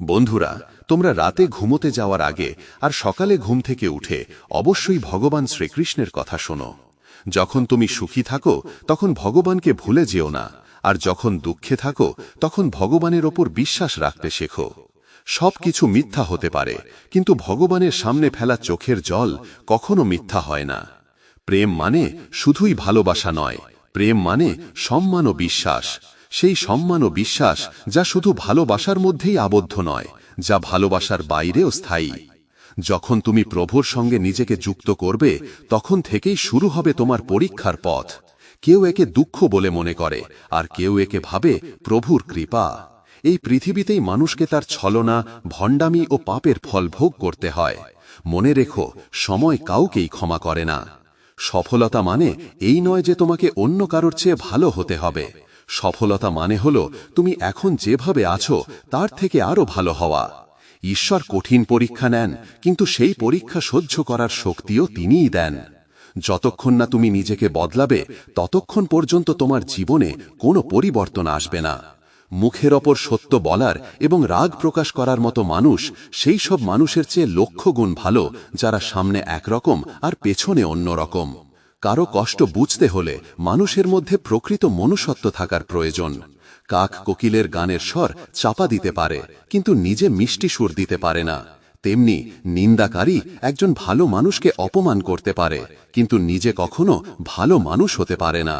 বন্ধুরা, তোমরা রাতে ঘুমোতে যাওয়ার আগে আর সকালে ঘুম থেকে উঠে অবশ্যই ভগবান শ্রীকৃষ্ণের কথা শোনো। যখন তুমি সুখী থাকো, তখন ভগবানকে ভুলে যেও না, আর যখন দুঃখে থাকো, তখন ভগবানের ওপর বিশ্বাস রাখতে শেখো। সব কিছু মিথ্যা হতে পারে, কিন্তু ভগবানের সামনে ফেলা চোখের জল কখনো মিথ্যা হয় না। প্রেম মানে শুধুই ভালোবাসা নয়, প্রেম মানে সম্মান ও বিশ্বাস। সেই সম্মান ও বিশ্বাস যা শুধু ভালোবাসার মধ্যেই আবদ্ধ নয়, যা ভালোবাসার বাইরেও স্থায়ী। যখন তুমি প্রভুর সঙ্গে নিজেকে যুক্ত করবে, তখন থেকেই শুরু হবে তোমার পরীক্ষার পথ। কেউ একে দুঃখ বলে মনে করে, আর কেউ একে ভাবে প্রভুর কৃপা। এই পৃথিবীতেই মানুষকে তার ছলনা, ভণ্ডামি ও পাপের ফল ভোগ করতে হয়। মনে রেখো, সময় কাউকেই ক্ষমা করে না। সফলতা মানে এই নয় যে তোমাকে অন্য কারোর চেয়ে ভালো হতে হবে। সফলতা মানে হল তুমি এখন যেভাবে আছো, তার থেকে আরও ভালো হওয়া। ঈশ্বর কঠিন পরীক্ষা নেন, কিন্তু সেই পরীক্ষা সহ্য করার শক্তিও তিনিই দেন। যতক্ষণ না তুমি নিজেকে বদলাবে, ততক্ষণ পর্যন্ত তোমার জীবনে কোনো পরিবর্তন আসবে না। মুখের ওপর সত্য বলার এবং রাগ প্রকাশ করার মতো মানুষ, সেই সব মানুষের চেয়ে লক্ষ গুণ ভালো, যারা সামনে একরকম আর পেছনে অন্যরকম। কারও কষ্ট বুঝতে হলে মানুষের মধ্যে প্রকৃত মনুষ্যত্ব থাকার প্রয়োজন। কাক কোকিলের গানের স্বর চাপা দিতে পারে, কিন্তু নিজে মিষ্টি সুর দিতে পারে না। তেমনি নিন্দাকারী একজন ভালো মানুষকে অপমান করতে পারে, কিন্তু নিজে কখনো ভালো মানুষ হতে পারে না।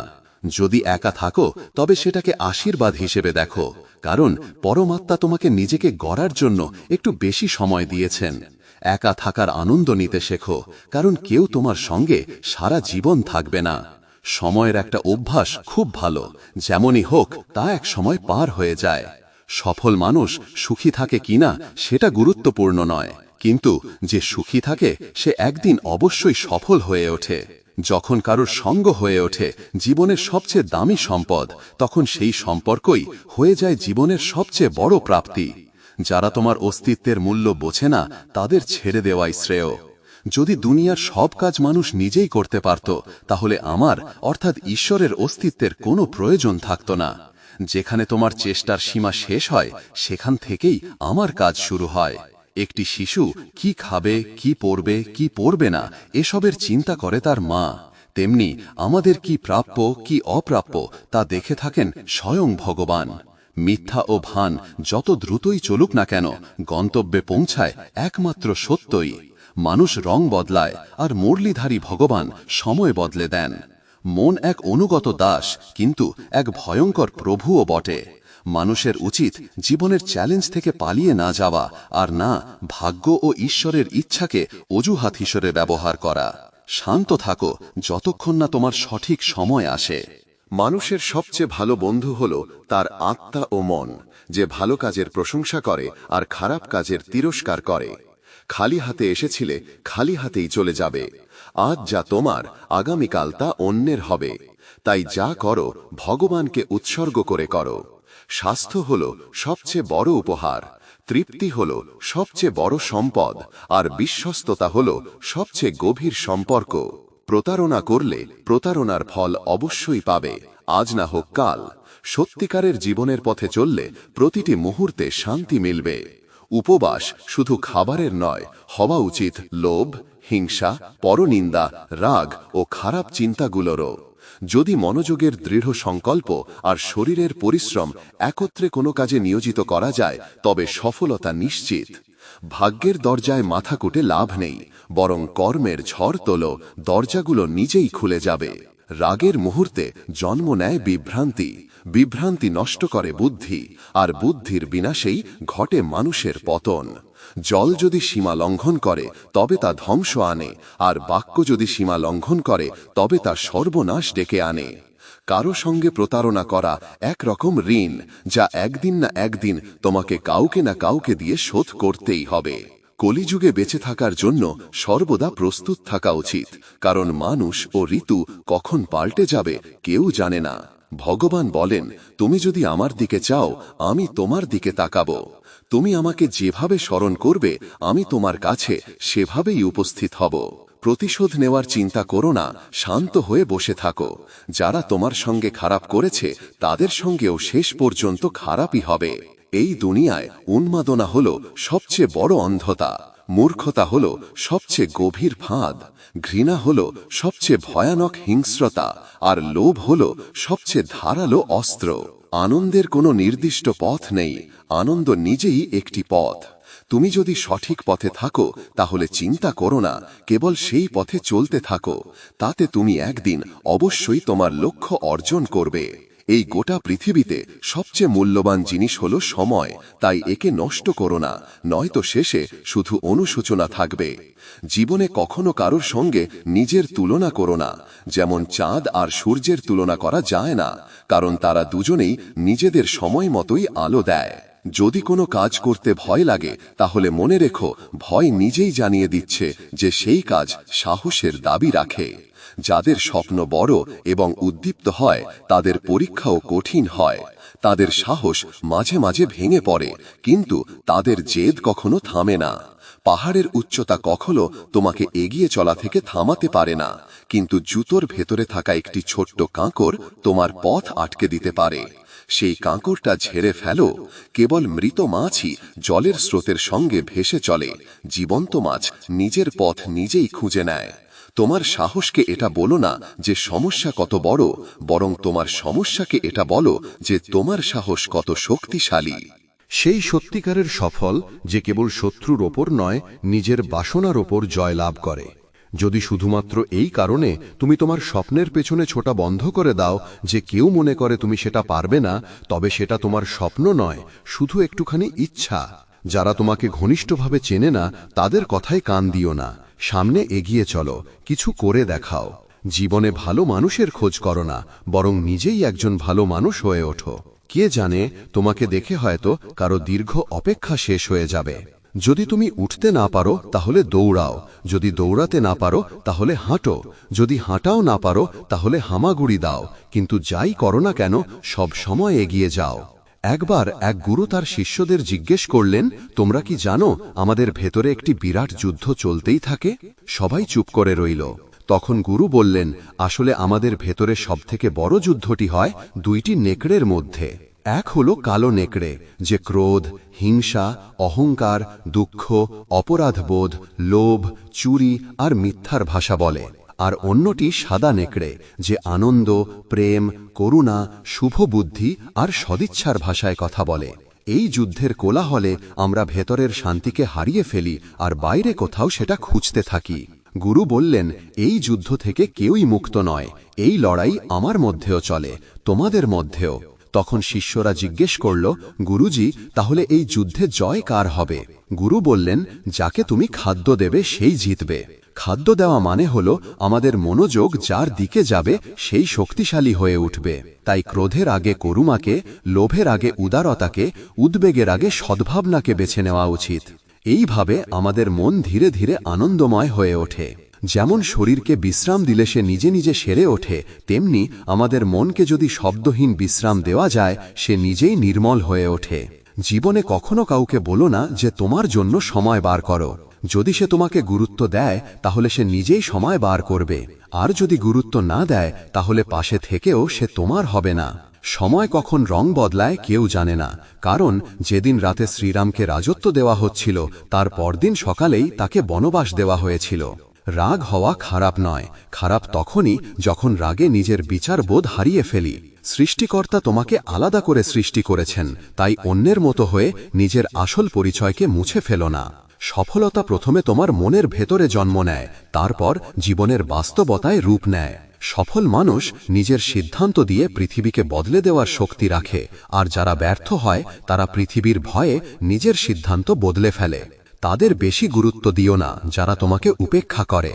যদি একা থাকো, তবে সেটাকে আশীর্বাদ হিসেবে দেখো, কারণ পরমাত্মা তোমাকে নিজেকে গড়ার জন্য একটু বেশি সময় দিয়েছেন। একা থাকার আনন্দ নিতে শেখো, কারণ কেউ তোমার সঙ্গে সারা জীবন থাকবে না। সময়ের একটা অভ্যাস খুব ভালো, যেমনই হোক, তা এক সময় পার হয়ে যায়। সফল মানুষ সুখী থাকে কিনা সেটা গুরুত্বপূর্ণ নয়, কিন্তু যে সুখী থাকে, সে একদিন অবশ্যই সফল হয়ে ওঠে। যখন কারোর সঙ্গ হয়ে ওঠে, জীবনের সবচেয়ে দামি সম্পদ, তখন সেই সম্পর্কই হয়ে যায় জীবনের সবচেয়ে বড় প্রাপ্তি। যারা তোমার অস্তিত্বের মূল্য বোঝে না, তাদের ছেড়ে দেওয়াই শ্রেয়। যদি দুনিয়ার সব কাজ মানুষ নিজেই করতে পারত, তাহলে আমার, অর্থাৎ ঈশ্বরের অস্তিত্বের কোনো প্রয়োজন থাকত না। যেখানে তোমার চেষ্টার সীমা শেষ হয়, সেখান থেকেই আমার কাজ শুরু হয়। একটি শিশু কি খাবে, কি পড়বে কি পড়বে না, এসবের চিন্তা করে তার মা। তেমনি আমাদের কি প্রাপ্য, কি অপ্রাপ্য, তা দেখে থাকেন স্বয়ং ভগবান। মিথ্যা ও ভান যত দ্রুতই চলুক না কেন, গন্তব্যে পৌঁছায় একমাত্র সত্যই। মানুষ রং বদলায় আর মুরলীধারী ভগবান সময় বদলে দেন। মন এক অনুগত দাস, কিন্তু এক ভয়ঙ্কর প্রভুও বটে। মানুষের উচিত জীবনের চ্যালেঞ্জ থেকে পালিয়ে না যাওয়া আর না ভাগ্য ও ঈশ্বরের ইচ্ছাকে অজুহাত হিসেবে ব্যবহার করা। শান্ত থাকো যতক্ষণ না তোমার সঠিক সময় আসে। মানুষের সবচেয়ে ভালো বন্ধু হল তার আত্মা ও মন, যে ভালো কাজের প্রশংসা করে আর খারাপ কাজের তিরস্কার করে। খালি হাতে এসেছিলে, খালি হাতেই চলে যাবে। আজ যা তোমার, আগামীকাল তা অন্যের হবে। তাই যা করো, ভগবানকে উৎসর্গ করে করো। স্বাস্থ্য হল সবচেয়ে বড় উপহার, তৃপ্তি হল সবচেয়ে বড় সম্পদ, আর বিশ্বস্ততা হল সবচেয়ে গভীর সম্পর্ক। প্রতারণা করলে প্রতারণার ফল অবশ্যই পাবে। আজ না হোক কাল। সত্যিকারের জীবনের পথে চললে প্রতিটি মুহূর্তে শান্তি মিলবে। উপবাস শুধু খাবারের নয়, হওয়া উচিত লোভ, হিংসা, পরনিন্দা, রাগ ও খারাপ চিন্তাগুলোরও। যদি মনোযোগের দৃঢ় সংকল্প আর শরীরের পরিশ্রম একত্রে কোনো কাজে নিয়োজিত করা যায়, তবে সফলতা নিশ্চিত। ভাগ্যের দরজায় মাথা কুটে লাভ নেই, বরং কর্মের ঝড় তোলো, দরজাগুলো নিজেই খুলে যাবে। রাগের মুহূর্তে জন্ম নেয় বিভ্রান্তি বিভ্রান্তি নষ্ট করে বুদ্ধি, আর বুদ্ধির বিনাশেই ঘটে মানুষের পতন। জল যদি সীমা লঙ্ঘন করে, তবে তা ধ্বংস আনে, আর বাক্য যদি সীমা লঙ্ঘন করে, তবে তা সর্বনাশ ডেকে আনে। কারও সঙ্গে প্রতারণা করা একরকম ঋণ যা একদিন না একদিন তোমাকে কাউকে না কাউকে দিয়ে শোধ করতেই হবে। কলিযুগে বেঁচে থাকার জন্য সর্বদা প্রস্তুত থাকা উচিত, কারণ মানুষ ও ঋতু কখন পাল্টে যাবে কেউ জানে না। ভগবান বলেন, তুমি যদি আমার দিকে চাও, আমি তোমার দিকে তাকাবো। তুমি আমাকে যেভাবে স্মরণ করবে, আমি তোমার কাছে সেভাবেই উপস্থিত হব। প্রতিশোধ নেওয়ার চিন্তা করো না, শান্ত হয়ে বসে থাকো। যারা তোমার সঙ্গে খারাপ করেছে, তাদের সঙ্গেও শেষ পর্যন্ত খারাপই হবে। এই দুনিয়ায় উন্মাদনা হল সবচেয়ে বড় অন্ধতা, মূর্খতা হল সবচেয়ে গভীর ফাঁদ, ঘৃণা হল সবচেয়ে ভয়ানক হিংস্রতা, আর লোভ হল সবচেয়ে ধারালো অস্ত্র। আনন্দের কোনো নির্দিষ্ট পথ নেই, আনন্দ নিজেই একটি পথ। তুমি যদি সঠিক পথে থাকো, তাহলে চিন্তা করো না, কেবল সেই পথে চলতে থাকো। তাতে তুমি একদিন অবশ্যই তোমার লক্ষ্য অর্জন করবে। এই গোটা পৃথিবীতে সবচেয়ে মূল্যবান জিনিস হল সময়, তাই একে নষ্ট করো না, নয়তো শেষে শুধু অনুশোচনা থাকবে। জীবনে কখনো কারোর সঙ্গে নিজের তুলনা করো না, যেমন চাঁদ আর সূর্যের তুলনা করা যায় না, কারণ তারা দুজনেই নিজেদের সময় মতোই আলো দেয়। যদি কোনো কাজ করতে ভয় লাগে, তাহলে মনে রেখো, ভয় নিজেই জানিয়ে দিচ্ছে যে সেই কাজ সাহসের দাবি রাখে। যাদের স্বপ্ন বড় এবং উদ্দীপ্ত হয়, তাদের পরীক্ষাও কঠিন হয়। তাদের সাহস মাঝে মাঝে ভেঙে পড়ে, কিন্তু তাদের জেদ কখনো থামে না। পাহাড়ের উচ্চতা কখনো তোমাকে এগিয়ে চলা থেকে থামাতে পারে না, কিন্তু জুতোর ভেতরে থাকা একটি ছোট্ট কাঁকর তোমার পথ আটকে দিতে পারে। সেই কাঁকরটা ঝেড়ে ফেলো, কেবল মৃত মাছই জলের স্রোতের সঙ্গে ভেসে চলে, জীবন্ত মাছ নিজের পথ নিজেই খুঁজে নেয়। তোমার সাহসকে এটা বলো না যে সমস্যা কত বড়, বরং তোমার সমস্যাকে এটা বলো যে তোমার সাহস কত শক্তিশালী। সেই সত্যিকারের সফল যে কেবল শত্রুর ওপর নয়, নিজের বাসনার ওপর জয়লাভ করে। যদি শুধুমাত্র এই কারণে তুমি তোমার স্বপ্নের পেছনে ছোটা বন্ধ করে দাও যে কেউ মনে করে তুমি সেটা পারবে না, তবে সেটা তোমার স্বপ্ন নয়, শুধু একটুখানি ইচ্ছা। যারা তোমাকে ঘনিষ্ঠভাবে চেনে না, তাদের কথায় কান দিও না। সামনে এগিয়ে চলো, কিছু করে দেখাও। জীবনে ভালো মানুষের খোঁজ করো না, বরং নিজেই একজন ভালো মানুষ হয়ে ওঠো। কে জানে, তোমাকে দেখে হয়তো কারও দীর্ঘ অপেক্ষা শেষ হয়ে যাবে। যদি তুমি উঠতে না পারো, তাহলে দৌড়াও। যদি দৌড়াতে না পারো, তাহলে হাঁটো। যদি হাঁটাও না পারো, তাহলে হামাগুড়ি দাও। কিন্তু যাই করো না কেন, সব সময় এগিয়ে যাও। একবার এক গুরু তার শিষ্যদের জিজ্ঞেস করলেন, তোমরা কি জানো, আমাদের ভেতরে একটি বিরাট যুদ্ধ চলতেই থাকে? সবাই চুপ করে রইল। তখন গুরু বললেন, আসলে আমাদের ভেতরে সবথেকে বড় যুদ্ধটি হয় দুইটি নেকড়ের মধ্যে। এক হলো কালো নেকড়ে, যে ক্রোধ, হিংসা, অহংকার, দুঃখ, অপরাধবোধ, লোভ, চুরি আর মিথ্যার ভাষা বলে। আর অন্যটি সাদা নেকড়ে, যে আনন্দ, প্রেম, করুণা, শুভ বুদ্ধি আর সদিচ্ছার ভাষায় কথা বলে। এই যুদ্ধের কোলাহলে আমরা ভেতরের শান্তিকে হারিয়ে ফেলি আর বাইরে কোথাও সেটা খুঁজতে থাকি। গুরু বললেন, এই যুদ্ধ থেকে কেউই মুক্ত নয়। এই লড়াই আমার মধ্যেও চলে, তোমাদের মধ্যেও। তখন শিষ্যরা জিজ্ঞেস করল, গুরুজি, তাহলে এই যুদ্ধে জয় কার হবে? গুরু বললেন, যাকে তুমি খাদ্য দেবে, সেই জিতবে। খাদ্য দেওয়া মানে হল, আমাদের মনোযোগ যার দিকে যাবে, সেই শক্তিশালী হয়ে উঠবে। তাই ক্রোধের আগে করুমাকে, লোভের আগে উদারতাকে, উদ্বেগের আগে সদ্ভাবনাকে বেছে নেওয়া উচিত। এইভাবে আমাদের মন ধীরে ধীরে আনন্দময় হয়ে ওঠে। যেমন শরীরকে বিশ্রাম দিলে সে নিজে নিজে সেরে ওঠে, তেমনি আমাদের মনকে যদি শব্দহীন বিশ্রাম দেওয়া যায়, সে নিজেই নির্মল হয়ে ওঠে। জীবনে কখনো কাউকে বলো না যে তোমার জন্য সময় বার করো। যদি সে তোমাকে গুরুত্ব দেয়, তাহলে সে নিজেই সময় বার করবে। আর যদি গুরুত্ব না দেয়, তাহলে পাশে থেকেও সে তোমার হবে না। সময় কখন রং বদলায় কেউ জানে না। কারণ যেদিন রাতে শ্রীরামকে রাজত্ব দেওয়া হচ্ছিল, তার পরদিন সকালেই তাকে বনবাস দেওয়া হয়েছিল। রাগ হওয়া খারাপ নয়। খারাপ তখনই যখন রাগে নিজের বিচার বোধ হারিয়ে ফেলি। সৃষ্টিকর্তা তোমাকে আলাদা করে সৃষ্টি করেছেন, তাই অন্যের মতো হয়ে নিজের আসল পরিচয়কে মুছে ফেলো না। সফলতা প্রথমে তোমার মনের ভেতরে জন্ম নেয়, তারপর জীবনের বাস্তবতায় রূপ নেয়। সফল মানুষ নিজের সিদ্ধান্ত দিয়ে পৃথিবীকে বদলে দেওয়ার শক্তি রাখে, আর যারা ব্যর্থ হয়, তারা পৃথিবীর ভয়ে নিজের সিদ্ধান্ত বদলে ফেলে। তাদের বেশি গুরুত্ব দিও না, যারা তোমাকে উপেক্ষা করে।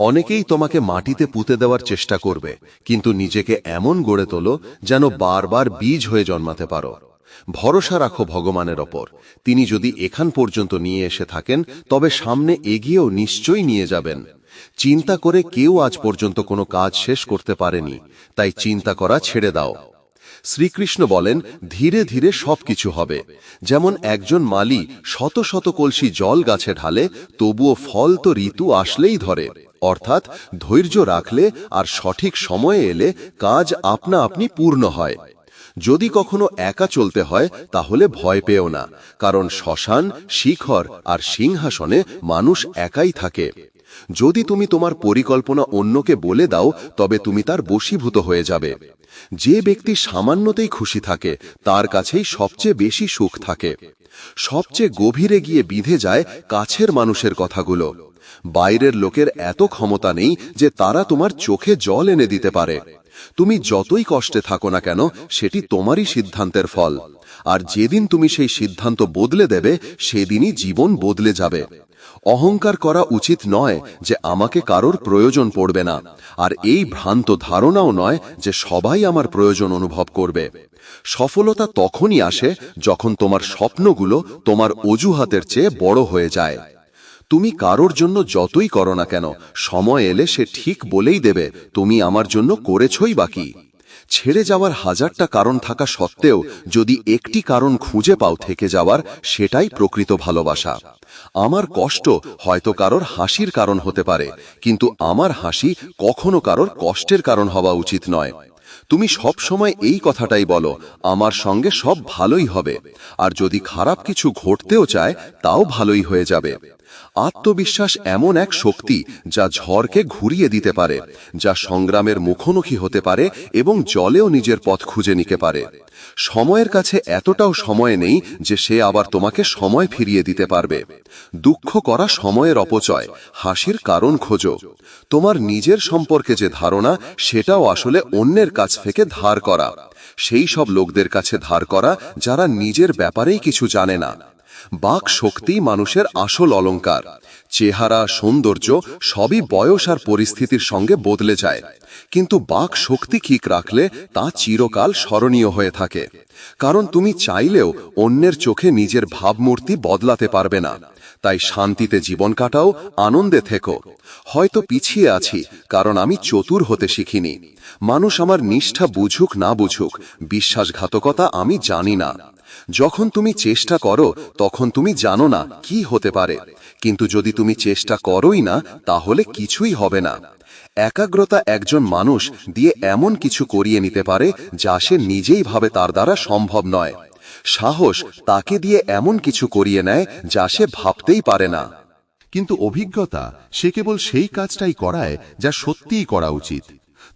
অনেকেই তোমাকে মাটিতে পুঁতে দেওয়ার চেষ্টা করবে, কিন্তু নিজেকে এমন গড়ে তোলো যেন বারবার বীজ হয়ে জন্মাতে পারো। ভরসা রাখো ভগবানের ওপর। তিনি যদি এখান পর্যন্ত নিয়ে এসে থাকেন, তবে সামনে এগিয়েও নিশ্চয়ই নিয়ে যাবেন। চিন্তা করে কেউ আজ পর্যন্ত কোনো কাজ শেষ করতে পারেনি, তাই চিন্তা করা ছেড়ে দাও। শ্রীকৃষ্ণ বলেন, ধীরে ধীরে সবকিছু হবে। যেমন একজন মালি শত শত কলসি জল গাছে ঢালে, তবুও ফল তো ঋতু আসলেই ধরে। অর্থাৎ ধৈর্য রাখলে আর সঠিক সময়ে এলে কাজ আপনা আপনি পূর্ণ হয়। যদি কখনো একা চলতে হয়, তাহলে ভয় পেও না, কারণ শ্মশান, শিখর আর সিংহাসনে মানুষ একাই থাকে। যদি তুমি তোমার পরিকল্পনা অন্যকে বলে দাও, তবে তুমি তার বশীভূত হয়ে যাবে। যে ব্যক্তি সামান্যতেই খুশি থাকে, তার কাছেই সবচেয়ে বেশি সুখ থাকে। সবচেয়ে গভীরে গিয়ে বিধে যায় কাছের মানুষের কথাগুলো। বাইরের লোকের এত ক্ষমতা নেই যে তারা তোমার চোখে জল এনে দিতে পারে। তুমি যতই কষ্টে থাকো না কেন, সেটি তোমারই সিদ্ধান্তের ফল। আর যেদিন তুমি সেই সিদ্ধান্ত বদলে দেবে, সেদিনই জীবন বদলে যাবে। অহংকার করা উচিত নয় যে আমাকে কারোর প্রয়োজন পড়বে না, আর এই ভ্রান্ত ধারণাও নয় যে সবাই আমার প্রয়োজন অনুভব করবে। সফলতা তখনই আসে যখন তোমার স্বপ্নগুলো তোমার অজুহাতের চেয়ে বড় হয়ে যায়। তুমি কারোর জন্য যতই করো না কেন, সময় এলে সে ঠিক বলেই দেবে, তুমি আমার জন্য করেছই বাকি ছেড়ে যাওয়ার হাজারটা কারণ থাকা সত্ত্বেও, যদি একটি কারণ খুঁজে পাও থেকে যাওয়ার, সেটাই প্রকৃত ভালোবাসা। আমার কষ্ট হয়তো কারোর হাসির কারণ হতে পারে, কিন্তু আমার হাসি কখনো কারোর কষ্টের কারণ হওয়া উচিত নয়। তুমি সব সময় এই কথাটাই বলো, আমার সঙ্গে সব ভালোই হবে। আর যদি খারাপ কিছু ঘটতেও চায়, তাও ভালোই হয়ে যাবে। আত্মবিশ্বাস এমন এক শক্তি যা ঝড়কে ঘুরিয়ে দিতে পারে, যা সংগ্রামের মুখোমুখি হতে পারে এবং জলেও নিজের পথ খুঁজে নিতে পারে। সময়ের কাছে এতটাও সময় নেই যে সে আবার তোমাকে সময় ফিরিয়ে দিতে পারবে। দুঃখ করা সময়ের অপচয়, হাসির কারণ খোঁজো। তোমার নিজের সম্পর্কে যে ধারণা, সেটাও আসলে অন্যের কাছ থেকে ধার করা। সেই সব লোকদের কাছে ধার করা যারা নিজের ব্যাপারেই কিছু জানে না। বাক শক্তি মানুষের আসল অলংকার চেহারা, সৌন্দর্য সবই বয়স আর পরিস্থিতির সঙ্গে বদলে যায়। কিন্তু বাক শক্তি ঠিক রাখলে তা চিরকাল স্মরণীয় হয়ে থাকে। কারণ তুমি চাইলেও অন্যের চোখে নিজের ভাবমূর্তি বদলাতে পারবে না। তাই শান্তিতে জীবন কাটাও, আনন্দে থেকো। হয়তো পিছিয়ে আছি, কারণ আমি চতুর হতে শিখিনি। মানুষ আমার নিষ্ঠা বুঝুক না বুঝুক, বিশ্বাসঘাতকতা আমি জানি না। যখন তুমি চেষ্টা করো, তখন তুমি জানো না কি হতে পারে। কিন্তু যদি তুমি চেষ্টা করোই না, তাহলে কিছুই হবে না। একাগ্রতা একজন মানুষ দিয়ে এমন কিছু করিয়ে নিতে পারে, যা সে নিজেই ভাবে তার দ্বারা সম্ভব নয়। সাহস তাকে দিয়ে এমন কিছু করিয়ে নেয় যা সে ভাবতেই পারে না। কিন্তু অভিজ্ঞতা, সে কেবল সেই কাজটাই করায় যা সত্যিই করা উচিত।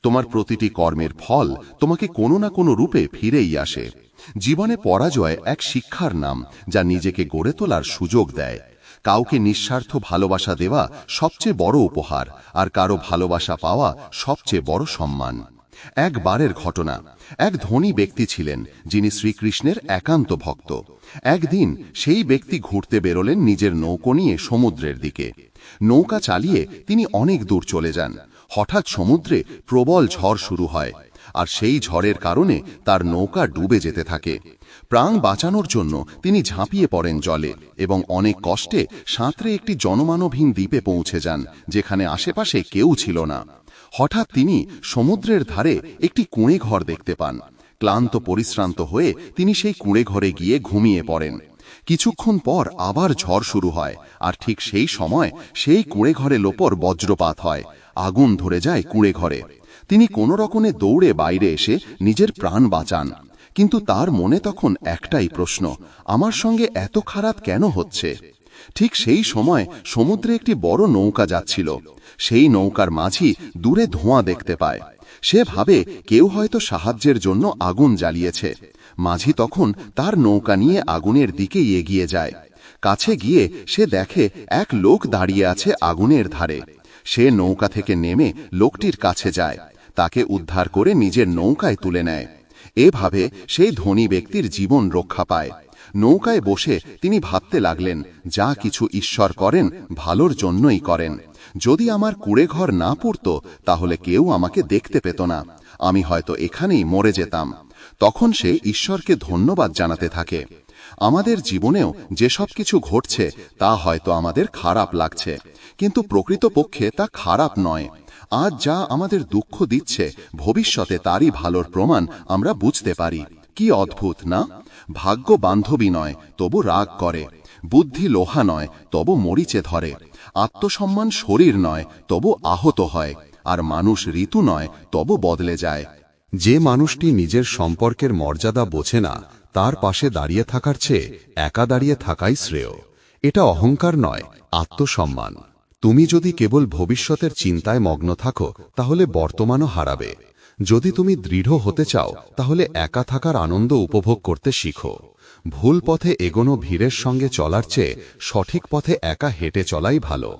তোমার প্রতিটি কর্মের ফল তোমাকে কোনো না কোনো রূপে ফিরেই আসে। জীবনে পরাজয় এক শিক্ষার নাম, যা নিজেকে গড়ে তোলার সুযোগ দেয়। কাউকে নিঃস্বার্থ ভালোবাসা দেওয়া সবচেয়ে বড় উপহার, আর কারও ভালোবাসা পাওয়া সবচেয়ে বড় সম্মান। একবারের ঘটনা। এক ধনী ব্যক্তি ছিলেন, যিনি শ্রীকৃষ্ণের একান্ত ভক্ত। একদিন সেই ব্যক্তি ঘুরতে বেরোলেন নিজের নৌকো নিয়ে সমুদ্রের দিকে। নৌকা চালিয়ে তিনি অনেক দূর চলে যান। হঠাৎ সমুদ্রে প্রবল ঝড় শুরু হয়, আর সেই ঝড়ের কারণে তার নৌকা ডুবে যেতে থাকে। প্রাণ বাঁচানোর জন্য তিনি ঝাঁপিয়ে পড়েন জলে এবং অনেক কষ্টে সাঁতরে একটি জনমানবহীন দ্বীপে পৌঁছে যান, যেখানে আশেপাশে কেউ ছিল না। হঠাৎ তিনি সমুদ্রের ধারে একটি কুঁড়ে ঘর দেখতে পান। ক্লান্ত, পরিশ্রান্ত হয়ে তিনি সেই কুঁড়ে ঘরে গিয়ে ঘুমিয়ে পড়েন। কিছুক্ষণ পর আবার ঝড় শুরু হয়, আর ঠিক সেই সময় সেই কুঁড়ে ঘরের ওপর বজ্রপাত হয়, আগুন ধরে যায় কুঁড়ে ঘরে। তিনি কোনো রকমে দৌড়ে বাইরে এসে নিজের প্রাণ বাঁচান। কিন্তু তার মনে তখন একটাই প্রশ্ন, আমার সঙ্গে এত খারাপ কেন হচ্ছে? ঠিক সেই সময় সমুদ্রে একটি বড় নৌকা যাচ্ছিল। সেই নৌকার মাঝি দূরে ধোঁয়া দেখতে পায়। সে ভাবে কেউ হয়তো সাহায্যের জন্য আগুন জ্বালিয়েছে। মাঝি তখন তার নৌকা নিয়ে আগুনের দিকে এগিয়ে যায়। কাছে গিয়ে সে দেখে এক লোক দাঁড়িয়ে আছে আগুনের ধারে। সে নৌকা থেকে নেমে লোকটির কাছে যায়। তাকে উদ্ধার করে নিজের নৌকায় তুলে নেয়। এভাবে সেই ধনী ব্যক্তির জীবন রক্ষা পায়। নৌকায় বসে তিনি ভাবতে লাগলেন, যা কিছু ঈশ্বর করেন, ভালোর জন্যই করেন। যদি আমার কুড়ে ঘর না পড়ত, তাহলে কেউ আমাকে দেখতে পেত না। আমি হয়তো এখানেই মরে যেতাম। তখন সে ঈশ্বরকে ধন্যবাদ জানাতে থাকে। আমাদের জীবনেও যেসব কিছু ঘটছে, তা হয়তো আমাদের খারাপ লাগছে। কিন্তু প্রকৃতপক্ষে তা খারাপ নয়। আজ যা আমাদের দুঃখ দিচ্ছে, ভবিষ্যতে তারই ভালোর প্রমাণ আমরা বুঝতে পারি। কি অদ্ভুত, না? ভাগ্য বান্ধবী নয়, তবু রাগ করে। বুদ্ধি লোহা নয়, তবু মরিচে ধরে। আত্মসম্মান শরীর নয়, তবু আহত হয়। আর মানুষ ঋতু নয়, তবু বদলে যায়। যে মানুষটি নিজের সম্পর্কের মর্যাদা বোঝে না, তার পাশে দাঁড়িয়ে থাকার চেয়ে একা দাঁড়িয়ে থাকাই শ্রেয়। এটা অহংকার নয়, আত্মসম্মান। তুমি যদি কেবল ভবিষ্যতের চিন্তায় মগ্ন থাকো, তাহলে বর্তমানও হারাবে। যদি তুমি দৃঢ় হতে চাও, তাহলে একা থাকার আনন্দ উপভোগ করতে শিখো। ভুল পথে এগোনো ভিড়ের সঙ্গে চলার চেয়ে সঠিক পথে একা হেঁটে চলাই ভালো।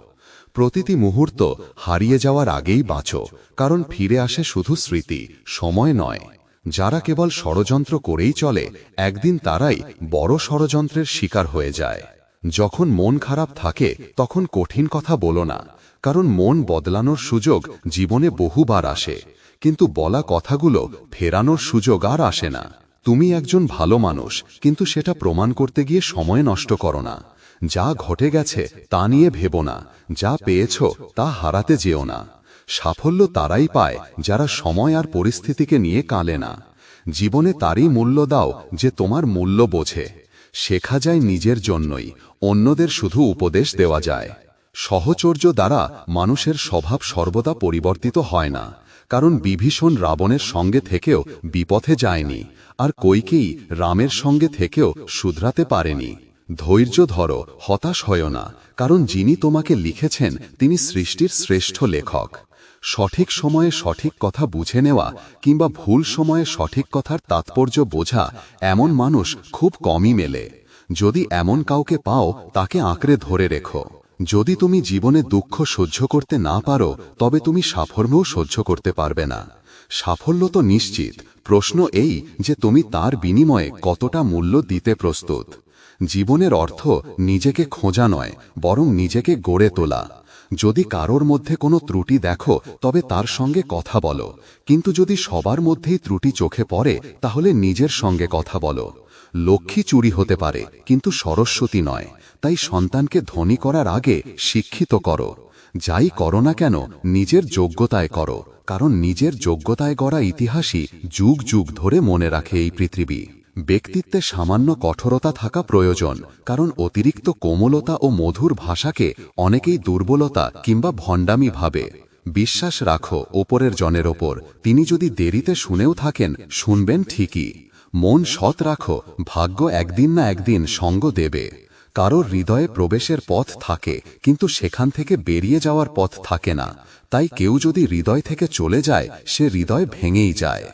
প্রতিটি মুহূর্ত হারিয়ে যাওয়ার আগেই বাঁচো, কারণ ফিরে আসে শুধু স্মৃতি, সময় নয়। যারা কেবল ষড়যন্ত্র করেই চলে, একদিন তারাই বড় ষড়যন্ত্রের শিকার হয়ে যায়। যখন মন খারাপ থাকে, তখন কঠিন কথা বলো না, কারণ মন বদলানোর সুযোগ জীবনে বহুবার আসে। কিন্তু বলা কথাগুলো ফেরানোর সুযোগ আর আসে না। তুমি একজন ভালো মানুষ, কিন্তু সেটা প্রমাণ করতে গিয়ে সময় নষ্ট করো না। যা ঘটে গেছে, তা নিয়ে ভেবো না। যা পেয়েছ, তা হারাতে যেও না। সাফল্য তারাই পায় যারা সময় আর পরিস্থিতিকে নিয়ে কালে না। জীবনে তারই মূল্য দাও যে তোমার মূল্য বোঝে। শেখা যায় নিজের জন্যই, অন্যদের শুধু উপদেশ দেওয়া যায়। সহচর্য দ্বারা মানুষের স্বভাব সর্বদা পরিবর্তিত হয় না। কারণ বিভীষণ রাবণের সঙ্গে থেকেও বিপথে যায়নি, আর কৈকেয়ী রামের সঙ্গে থেকেও শুধরাতে পারেনি। ধৈর্য ধরো, হতাশ হয় না, কারণ যিনি তোমাকে লিখেছেন, তিনি সৃষ্টির শ্রেষ্ঠ লেখক। সঠিক সময়ে সঠিক কথা বুঝে নেওয়া কিংবা ভুল সময়ে সঠিক কথার তাৎপর্য বোঝা এমন মানুষ খুব কমই মেলে। যদি এমন কাউকে পাও, তাকে আঁকড়ে ধরে রেখো। যদি তুমি জীবনে দুঃখ সহ্য করতে না পারো, তবে তুমি সাফল্যও সহ্য করতে পারবে না। সাফল্য তো নিশ্চিত। প্রশ্ন এই যে তুমি তার বিনিময়ে কতটা মূল্য দিতে প্রস্তুত। জীবনের অর্থ নিজেকে খোঁজা নয়, বরং নিজেকে গড়ে তোলা। যদি কারোর মধ্যে কোনো ত্রুটি দেখো, তবে তার সঙ্গে কথা বলো। কিন্তু যদি সবার মধ্যেই ত্রুটি চোখে পড়ে, তাহলে নিজের সঙ্গে কথা বলো। লক্ষ্মী চুরি হতে পারে, কিন্তু সরস্বতী নয়। তাই সন্তানকে ধনী করার আগে শিক্ষিত করো। যাই করো না কেন, নিজের যোগ্যতায় করো, কারণ নিজের যোগ্যতায় গড়া ইতিহাসই যুগ যুগ ধরে মনে রাখে এই পৃথিবী। ব্যক্তিত্বে সামান্য কঠোরতা থাকা প্রয়োজন, কারণ অতিরিক্ত কোমলতা ও মধুর ভাষাকে অনেকেই দুর্বলতা কিংবা ভণ্ডামি ভাবে। বিশ্বাস রাখো, ওপরের জনের ওপর। তিনি যদি দেরিতে শুনেও থাকেন, শুনবেন ঠিকই। মন সৎ রাখো, ভাগ্য একদিন না একদিন সঙ্গ দেবে। কারোর হৃদয়ে প্রবেশের পথ থাকে, কিন্তু সেখান থেকে বেরিয়ে যাওয়ার পথ থাকে না। তাই কেউ যদি হৃদয় থেকে চলে যায়, সে হৃদয় ভেঙেই যায়।